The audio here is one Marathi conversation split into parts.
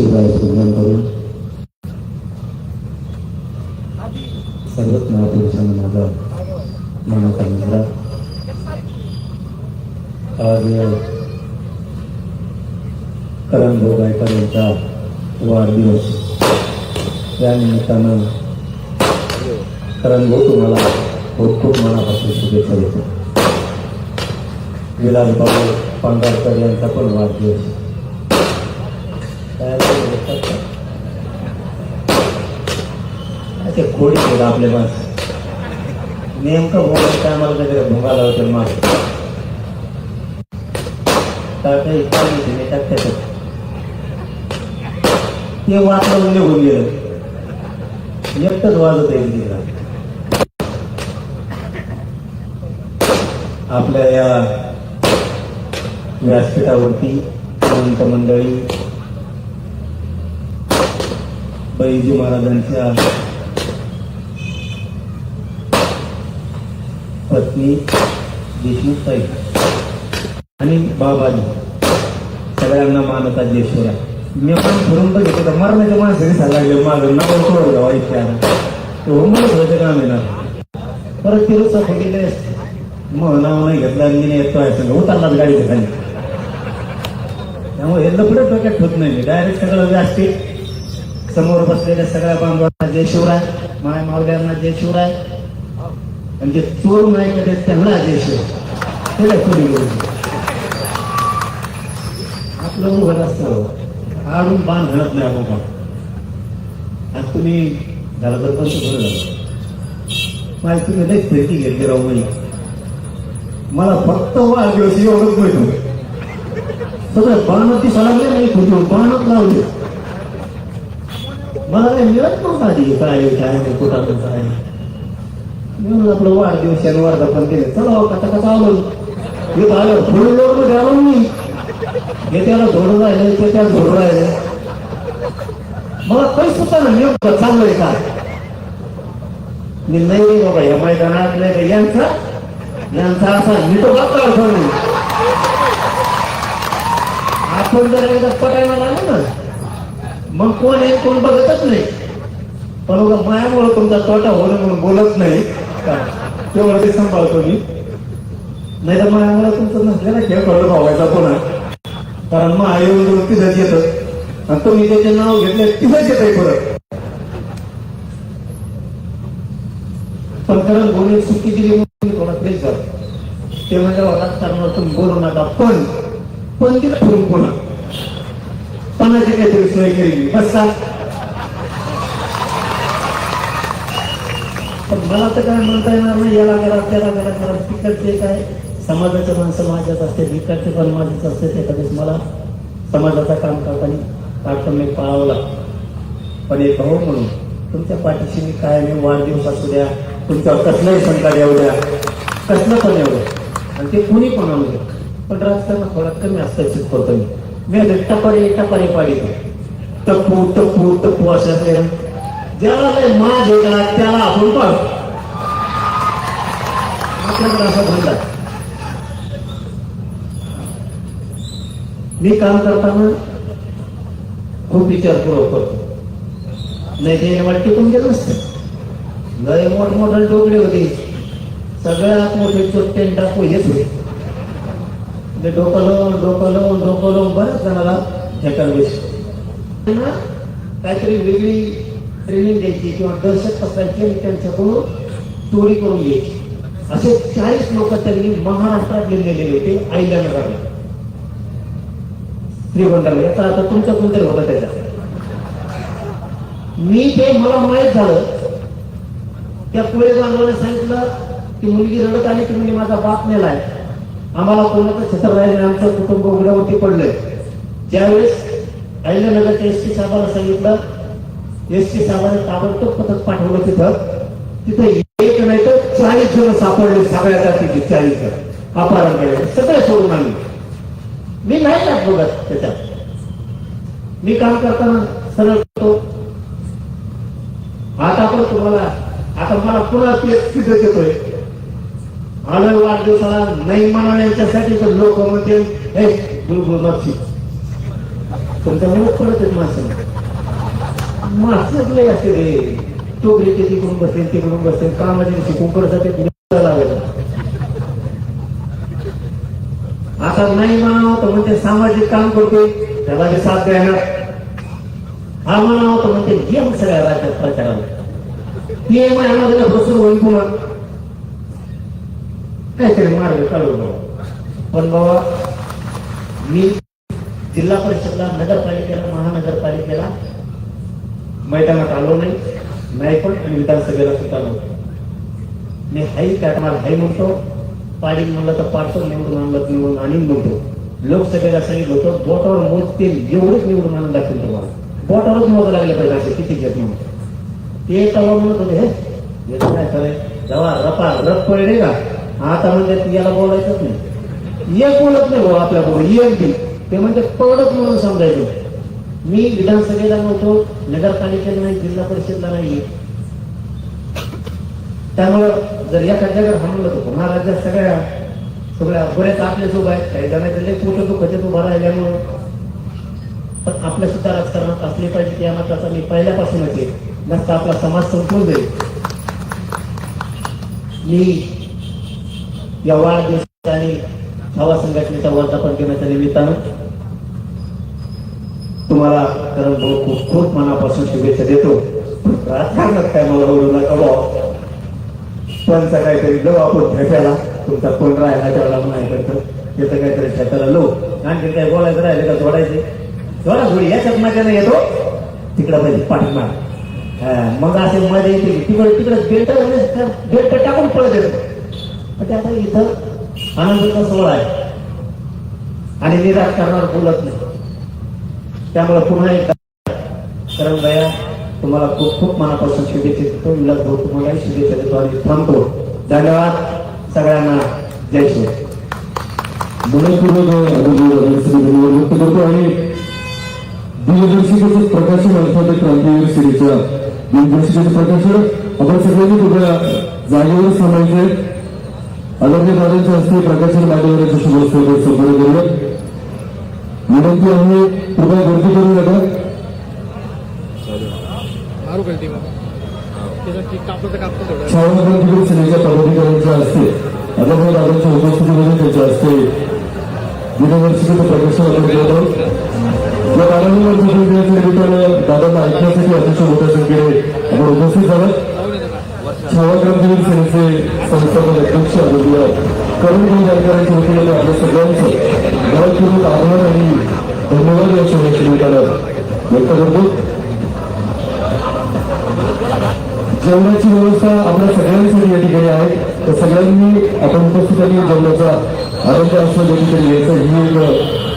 छत्रपती शिवराय सुंदर करून सर्वच महापुरुषांना माझा मुद्रा आज गायकर यांचा वाढदिवस या निमित्तानं तुम्हाला खूप खूप मनापासून शुभेच्छा देतो विलास बाबू पांगारकर यांचा पण वाढदिवस ते खोडी केलं आपले माणसं. नेमकं बोलायचं टायमाला काहीतरी भोगाला होते माग काय काही पाहिजे नाही टाकतात ते वाचलं निघून गेलं. एकटंच वाजत तिला आपल्या या व्यासपीठावरती संत मंडळी पैजी महाराजांच्या पत्नी देशमुख ताई आणि बाबाजी. सगळ्यांना मानता जेश्वरा मी पण फिरून तर घेतो मरणाच्या माणसाने सांगायला लागले माझं नाव सोडलं गावा इथे आला ते काम येणार परत तिरुचा गेले मग नाव नाही घेतलं आणि मी येतो आहे सगळं. उतरलाच गाडी खाली. त्यामुळे हे पुढे डोक्यात होत नाही डायरेक्ट सगळं व्यासपीठ समोर बसलेल्या सगळ्या बांधवांना जय शिवराय माय मावल्यांना जय शिवराय. म्हणजे चोर नाही कधी त्यांना जय शिवराय. ते काय आपलं उभं असतं आडून बाण घडत नाही बाबा. आज तुम्ही झालं तर कसं बरं झालं माझी तुम्ही लई फिरकी घेतली राहू म्हणजे मला फक्त वाढ दिवस एवढंच मिळतो सगळं बाणच ती लागले नाही खुटी बाणच लावले. मला काही मिळत नव्हतं आधी काय काय कुठं काय म्हणून आपलं वाढदिवस आणि वर्धापन केलं चला हो, कथा आलो इथं आलो थोडं लोक मध्ये आलो मी. हे त्याला धोडून राहिले ते त्याला धोडून राहिले. मला काही सुद्धा नाही नेमकं चांगलंय का? मी नाही बाबा या मैदानात नाही का? यांचा यांचा असा मी तो बघता आपण जर एकदा पटायला लागलो ना मग कोण आहे कोण बघतच नाही. पण उगा मायामुळे तुमचा तोटा होणं म्हणून बोलत नाही. का? तेवढं ते सांभाळतो मी. नाही तर मायामुळे तुमचं नसलेला खेळ कळलं भावायचा कोणा कारण मग आई वगैरे तिथंच येतं आणि तुम्ही त्याचे नाव घेतले तिथंच येत आहे परत. पण कारण बोलणे चुकी दिली म्हणून कोणा प्रेस झाला. ते म्हणजे राजकारणावर तुम्ही बोलू नका. पण पण तिला ठेवून कोणा पणाची काहीतरी सोय केली. बस पण मला तर काय म्हणता येणार नाही याला करा त्याला करा करा तिकडचे काय समाजाचे माणसं माझ्यात असते तिकडचे पण माझ्याच असते ते कधीच मला समाजाचं काम करताना तारतम्य पाळावं लागतं. पण एक भाऊ म्हणून तुमच्या पाठीशी मी काय मी वाढदिवस असू द्या तुमच्यावर कसलंही संकट येऊ द्या कसलं पण येऊ द्या. आणि ते कोणी पण आणू द्या. पण राजकारण थोडा कमी असतं शिकवतो मी मी आता टपारी टपारी टप्पू टप्पू टप्पू असं ज्याला काही माज होता त्याला आपण पण आपल्याकडे असं म्हणतात मी काम करताना खूप विचारपूर्वक करतो. नाही ते मला टिकून गेलं नसतं. लय मोठमोठे डोकडे होते. सगळ्यात मोठे चोट्टे टाकू हेच होते ते डोकं लावून डोकं लावून डोकं लावून बऱ्याच जणाला बसतो त्यांना काहीतरी वेगळी ट्रेनिंग द्यायची किंवा दहशत पसरायची आणि त्यांच्याकडून चोरी करून घ्यायची. असे चाळीस लोक त्यांनी महाराष्ट्रात गेलेले होते आईल्यानगरला श्रीगोंडाला याचा आता तुमच्या कोणतरी होता त्याच्यात. मी ते मला माहीत झालं. त्या पुढे बांधवाने सांगितलं की मुलगी रडत आली की म्हणजे माझा बाप नेलाय. आम्हाला कोणाचं छत्र राहिले आमचं कुटुंब उघड्यावरती पडलंय. ज्यावेळेस अहिल्यानगरच्या एस टी साहेबांना सांगितलं एस टी साहेबांनी ताबडतोब पथक पाठवलं तिथं. तिथं एक नाही तर चाळीस जण सापडले सगळ्या तिथे चाळीस जण. अपहरण सगळे सोडून आले मी नाही जात बघत त्याच्यात. मी काम करताना सरळ करतो आता पण तुम्हाला आता मला पुन्हा तेच तिथं देतोय. आनंद वाढदिवसाला नाही म्हणण्याच्यासाठी तर लोक म्हणते हे गुलगुल मागची तुमच्या त्यामुळे परत आहेत माणसं माणसंच लय असते रे. टोकरी ते तिकडून बसेल. तिकडून बसेल कामाचे शिकून परत लागेल आता नाही म्हणावं तर म्हणते सामाजिक काम करतोय त्याला बी साथ द्यायला. हा म्हणावं तर म्हणते गेम सगळ्या राज्यात प्रचाराला. ते महिन्यामध्ये बसून होईल पुन्हा काहीतरी मार्ग काढू बाबा. पण बाबा मी जिल्हा परिषदला नगरपालिकेला महानगरपालिकेला मैदानात आलो नाही नाही पण आणि विधानसभेला सुद्धा आलो मी हाई काटणार हाई म्हणतो पाडी म्हणलं तर पाडतो निवडून आणलं तर निवडून आणीन म्हणतो. लोकसभेला सांगितलं होतं बोटावर मोजतील एवढेच निवडून आणून दाखवेल तुम्हाला. बोटावरच मोज लागले पाहिजे असे किती घेत म्हणून ते तवा म्हणत होते हे काय खरंय. जवा रपा रप पडले का? आता म्हणजे याला बोलायचंच नाही. एक बोलत नाही भाऊ आपल्याकडून एक बी. ते म्हणजे पडत म्हणून समजायचं मी विधानसभेला नव्हतो नगरपालिकेला नाही जिल्हा परिषदला नाही त्यामुळं जर या जागेवर तर पुन्हा राज्यात सगळ्या सगळ्या बरेच आपले सोब आहेत. काही जणांचे लई तो दुखत उभा राहिल्यामुळं. पण आपल्या सुद्धा राजकारणात असले पाहिजे की या मताचा मी पहिल्यापासूनच आहे. नसता आपला समाज संपून जाईल. मी या वाढदिवस आणि हवा संघटनेचा वर्धापन दिनाच्या निमित्तानं तुम्हाला करण भाऊ खूप खूप मनापासून शुभेच्छा देतो. राजकारणात काय मला बोलू नका भाऊ. पण काहीतरी लो आपण भेटायला. तुमचा कोण राहिला त्याला नाही करतो त्याचं काहीतरी ठेप्याला लो आणखी काय बोलायचं राहिले का जोडायचे? जोडा जोडी याच्यात मजा नाही येतो हो. तिकडं पाहिजे पाठीमाग हा, मग असे मजा येते. तिकडे तिकडे बेल्ट बेल्ट टाकून पळत येतो. पण ते आता इथं आनंदाचा सोहळा आहे. आणि निराश करणार बोलत नाही. त्यामुळे पुन्हा एकदा कारण बया तुम्हाला खूप खूप मनापासून शुभेच्छा देतो. विलास भाऊ तुम्हालाही शुभेच्छा देतो आणि थांबतो. धन्यवाद सगळ्यांना. जय श्री व्यक्त करतो आणि दिनदर्शिकेचं प्रकाशन अर्थात क्रांतीवीर सिरीच्या दिनदर्शिकेचं प्रकाशन आपण सगळ्यांनी तुझ्या जागेवर थांबायचे आदरणीय दादांच्या हस्ते प्रकाशन मान्यवरांच्या शुभस्थान संपन्न करूया विनंती आहे कृपया गर्दी करू नका मारू गलती मग त्याचं ती कापलं तर कापतं थोडं शाळा क्रांतीवीर सेनेच्या पदाधिकाऱ्यांच्या हस्ते आदरणीय दादांच्या उपस्थितीमध्ये त्यांच्या हस्ते दिनदर्शिकेचं प्रकाशन आपण करत आहोत या कार्यक्रमावर उपस्थित दिनाच्या निमित्तानं दादांना ऐकण्यासाठी अतिशय मोठ्या संख्येने आपण उपस्थित झालात छावा क्रांतीवीर सेनेचे संस्थापक अध्यक्ष आदरणीय करण जानकरांच्या वतीने आपल्या सगळ्यांचं भावपूर्वक आभार आणि धन्यवाद या शहराच्या निमित्तानं व्यक्त करतो. जेवणाची व्यवस्था आपल्या सगळ्यांसाठी या ठिकाणी आहे. तर सगळ्यांनी आपण उपस्थितांनी जेवणाचा आरोग्य आस्वाद या ठिकाणी यायचं ही एक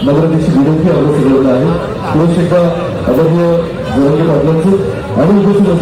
नम्रतेची विनंती आपल्या सगळ्यांना आहे. पुरुष एकदा आदरणीय जयंत पाटलांचं आणि उपस्थित असलेले